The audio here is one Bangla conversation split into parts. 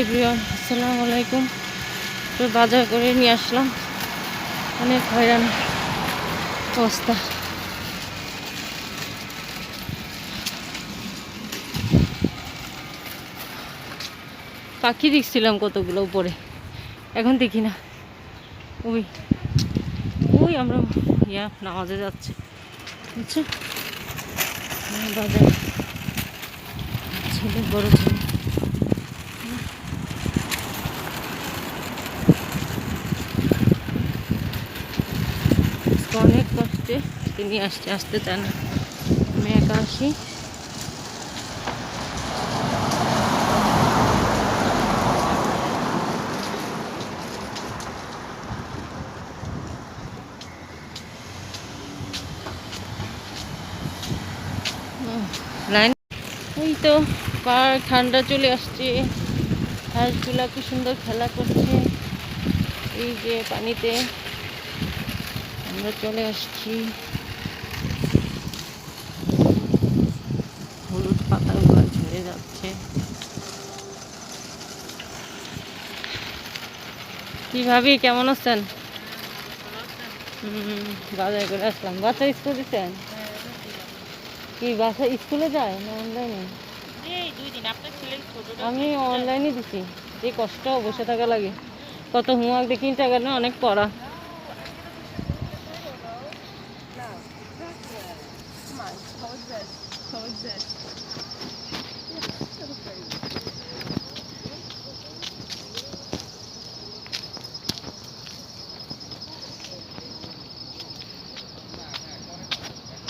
এভরিওয়ান আসসালামু আলাইকুম। তো বাজার করে নিয়ে আসলাম। অনেক হয়রান অবস্থা। পাখি দেখছিলাম কতগুলো উপরে। এখন দেখি না। ওই ওই আমরা ইয়া নামাজে যাচ্ছে। বুঝছ হ্যাঁ, বাজার। ছেলে বড় ছেলে। অনেক কষ্টে। তিনি আসতে আসতে চান আমি একা আসি। ওই তো পার ঠান্ডা চলে আসছে। হাঁসগুলা কি সুন্দর খেলা করছে। এই যে পানিতে। আমরা চলে আসছি। হলুদ পাতাগুলো ঝরে যাচ্ছে। কি ভাবি কেমন আছেন? হুম বাজার করে আসলাম। বাচ্চা স্কুল দিচ্ছেন কি বাচ্চা স্কুলে যায় না অনলাইনে? আমি অনলাইনে দিছি। যে কষ্ট বসে থাকা লাগে। কত হোমওয়ার্ক দেখি টাকা না অনেক পড়া।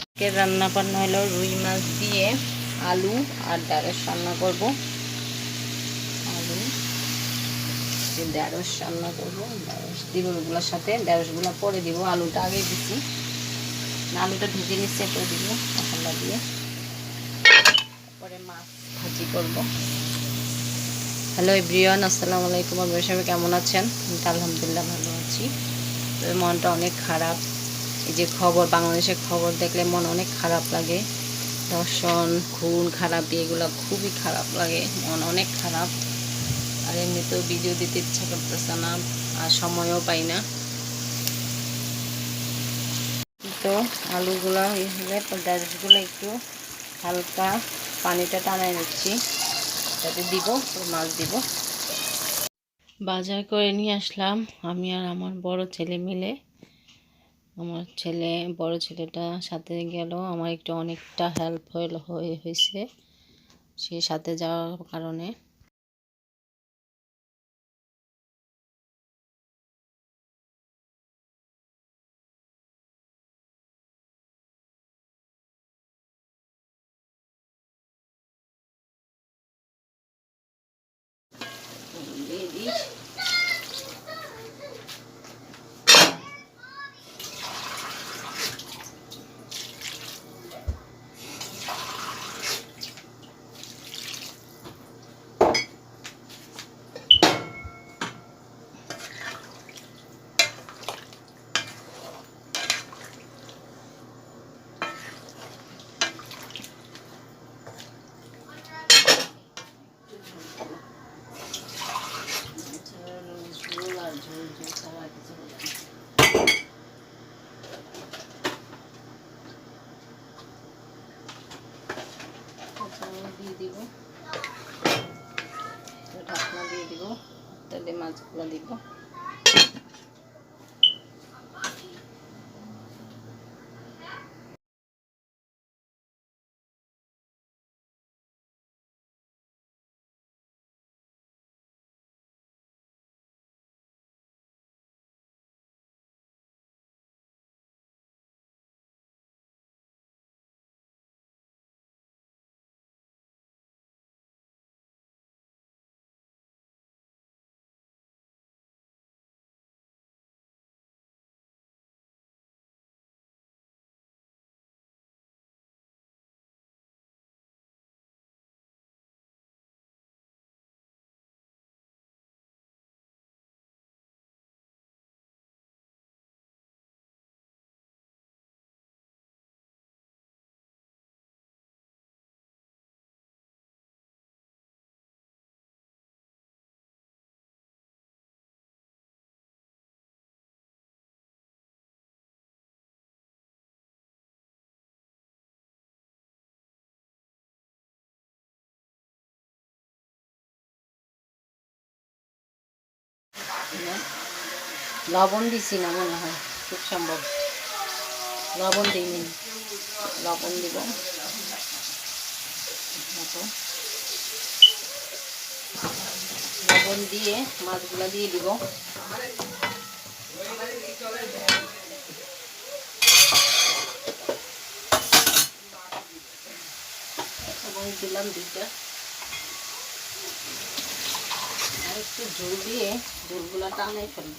আজকে রান্না বান্না হলো রুই মাছ দিয়ে আলু আর ঢ্যাঁড়স রান্না করব। আলু ঢ্যাঁড়স রান্না করব ঢ্যাঁড়স দিব ওগুলোর সাথে ঢ্যাঁড়সগুলো পরে দিব আলুটা আগে না, আলুটা ভেজে নিচ্ছে করে দিব, মশলা দিয়ে। পরে মাছ ভাজি করব। হ্যালো এভরিওয়ান, আসসালামু আলাইকুম। আপনার সবাই কেমন আছেন? তো আলহামদুলিল্লাহ ভালো আছি। তবে মনটা অনেক খারাপ। এই যে খবর, বাংলাদেশের খবর দেখলে মন অনেক খারাপ লাগে। দর্শন খুন, খারাপ, এগুলো খুবই খারাপ লাগে। মন অনেক খারাপ। আর এমনিতেও ভিডিও দিতে ইচ্ছা করতেছে না, আর সময়ও পাই না। তো আলুগুলো হলে ডাইরেক্টগুলো একটু হালকা পানিটা টানাই নিচ্ছি। তাতে দিব মাছ দিব। বাজার করে নিয়ে আসলাম। আমি আর আমার বড় ছেলে মিলে। আমার ছেলে, বড় ছেলেটা সাথে গেল। আমার একটু অনেকটা হেল্প হয়ে, হয়েছে। সে সাথে যাওয়ার কারণে। দিয়ে দিই ঝোল আর ঝোল ঝোল ছাড়া আর কিছু হবে না। কাঁচামরিচ দিয়ে দিব তো ঢাকনা দিব তাহলে মাছগুলো দিব। লবণ দিছি না মনে হয়, খুব সম্ভব। লবণ দিইনি। লবণ দিব। লবণ দিয়ে মাছগুলো দিয়ে দিব। দিলাম দুইটা আর একটু ঝোল দিয়ে ঝোলগুলো টানে ফেলব।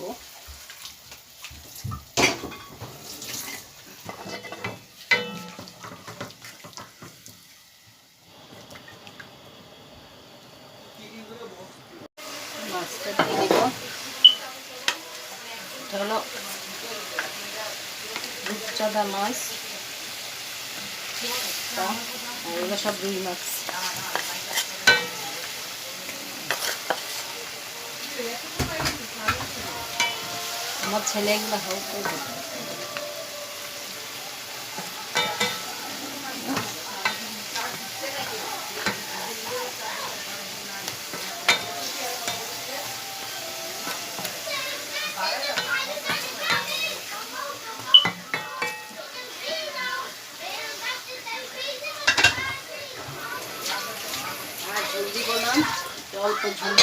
মাছটা দিয়ে এটা হলো মাছ। সব মাছ। আমার ছেলে এগুলো হোক দিব। না অল্প ঝোল